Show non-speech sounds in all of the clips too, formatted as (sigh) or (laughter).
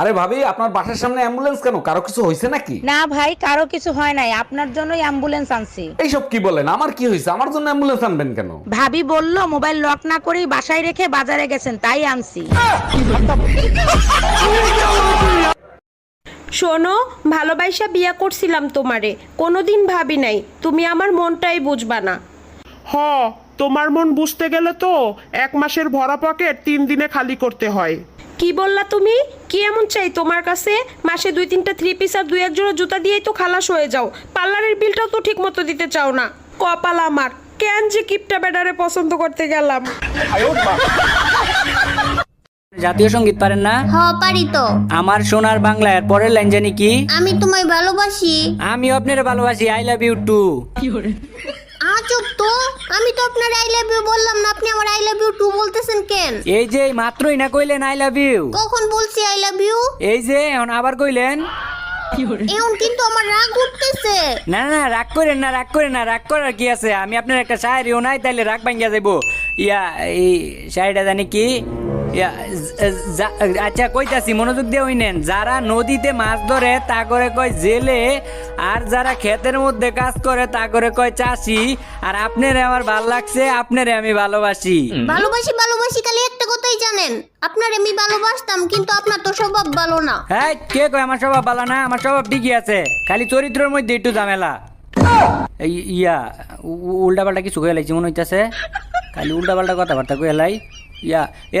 আরে ভাবি আপনার বাসার সামনে অ্যাম্বুলেন্স কেন? কারও কিছু হয়েছে নাকি? না ভাই কারও কিছু হয় নাই। আপনার জন্যই অ্যাম্বুলেন্স আনছি। এইসব কি বলেন? আমার কি হয়েছে আমার জন্য অ্যাম্বুলেন্স আনবেন কেন? ভাবি বলল মোবাইল লক না করেই বাসায় রেখে বাজারে গেছেন তাই আনছি। শোনো ভালোবাসা বিয়া করছিলাম তোমারে। কোনোদিন ভাবি নাই তুমি আমার মনটাই বুঝবা না। হ তোমার মন বুঝতে গেলে তো এক মাসের ভরা পকেট তিন দিনে খালি করতে হয়। কি বললা তুমি? কি এমন চাই তোমার কাছে? মাসে দুই তিনটা থ্রি পিস আর দুই এক জোড়া জুতা দিয়েই তো খালাস হয়ে যাও। পার্লারের বিলটাও তো ঠিক মতো দিতে চাও না। কপাল আমার। কেন যে কিপটা বেডারে পছন্দ করতে গেলাম? জাতীয় সংগীত পারেন না? হ পারি তো। আমার সোনার বাংলা এর পরের লাইন জানি কি? আমি তোমায় ভালোবাসি। আমি আপনার ভালোবাসি। আই লাভ ইউ টু আজব তো। আমি তো আপনার আই লাভ ইউ বললাম না আপনি আমার আই লাভ ইউ টু বলতেছেন কেন? এই যে মাত্রই না কইলেন আই লাভ ইউ কখন বলছি আই লাভ ইউ এই যে এখন আবার কইলেন। এখন কিন্তু আমার রাগ উঠতেছে। না না রাগ করেন না রাগ করেন না রাগ করার কি আছে? আমি আপনার একটা শায়রিও নাই তাইলে রাগ ভাঙ্গিয়া যাইব। ইয়া এই শায়রিটা জানি কি? আচ্ছা কইতাছি মনোযোগ দিয়ে হইনেন। যারা নদীতে মাছ ধরে তা করে কয় জেলে আর যারা ক্ষেতের মধ্যে কাজ করে তা করে কয় চাষি আর আপনারে আমার ভালো লাগছে আপনারে আমি ভালোবাসি। ভালোবাসি ভালোবাসি খালি একটা কথাই জানেন। আপনার আমি ভালোবাসতাম কিন্তু আপনার তো স্বভাব ভালো না। হ্যাঁ কে কয় আমার স্বভাব ভালো না? আমার স্বভাব ঠিকই আছে খালি চরিত্রের মধ্যে একটু ঝামেলা। এই ইয়া উল্টা পাল্টা কিছু কয়ে লাইছি মনে হইতাছে। খালি উল্টা পাল্টা কথাবার্তা কয়ে লাই। ইয়া এ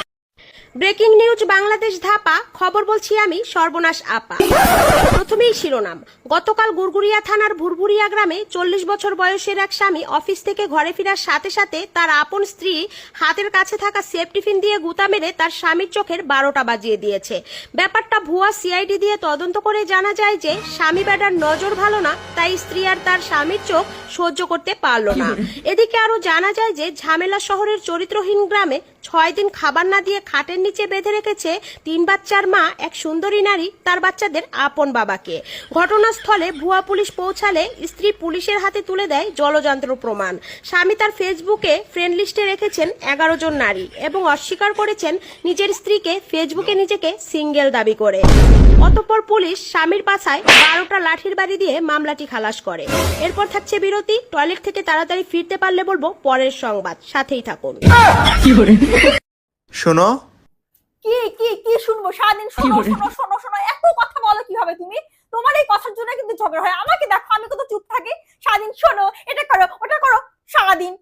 ব্রেকিং নিউজ বাংলাদেশ ধাপা। খবর বলছি আমি সর্বনাশ আপা। প্রথমেই শিরোনাম। গতকাল গুরগুরিয়া থানার ভুরভুরিয়া গ্রামে চল্লিশ বছর বয়সের এক স্বামী অফিস থেকে ঘরে ফেরার সাথে সাথে তার আপন স্ত্রী হাতের কাছে থাকা সেফ টিফিন দিয়ে গুতা মেরে তার স্বামীর চোখের বারোটা বাজিয়ে দিয়েছে। ব্যাপারটা ভুয়া সিআইডি দিয়ে তদন্ত করে জানা যায় যে স্বামী বেটার নজর ভালো না তাই স্ত্রী আর তার স্বামীর চোখ সহ্য করতে পারল না। (laughs) এদিকে আরও জানা যায় যে ঝামেলা শহরের চরিত্রহীন গ্রামে ছয় দিন খাবার না দিয়ে খাটের নিচে বেঁধে রেখেছে তিন বাচ্চার মা, এক সুন্দরী নারী, তার বাচ্চাদের আপন বাবাকে। ঘটনাস্থলে ভুয়া পুলিশ পৌঁছালে স্ত্রী পুলিশের হাতে তুলে দেয় জলযন্ত্র প্রমাণ। স্বামী তার ফেসবুকে ফ্রেন্ড লিস্টে রেখেছেন এগারো জন নারী এবং অস্বীকার করেছেন নিজের স্ত্রীকে ফেসবুকে নিজেকে সিঙ্গেল দাবি করে। অতঃপর পুলিশ স্বামীর পাছায় বারোটা লাঠির বাড়ি দিয়ে মামলাটি খালাস করে। এরপর থাকছে বিরতি, টয়লেট থেকে তাড়াতাড়ি ফিরতে পারলে বলব পরের সংবাদ। সাথেই থাকুন। শোনো। কি কি কি শুনব? সারাদিন শোনো শোনো শোনো শোনো এত কথা বলো কীভাবে তুমি? তোমার এই কথার জন্য কিন্তু ঝগড়া হয়। আমাকে দেখো আমি কত চুপ থাকি। সারাদিন শোনো এটা করো ওটা করো। সারাদিন।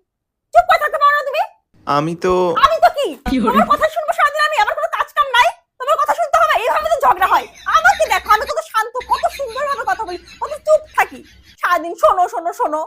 চুপ করে থাকতে পারো না তুমি? আমি তো আমি তো কি? তোমার কথা শুনব সারাদিন আমি? আমার কোনো কাজ কাম নাই? তোমার কথা শুনতে হবে? এইভাবে তো ঝগড়া হয়। আমাকে দেখো আমি কত শান্ত কত সুন্দর ভাবে কথা বলি কত চুপ থাকি। সারাদিন শোনো শোনো শোনো।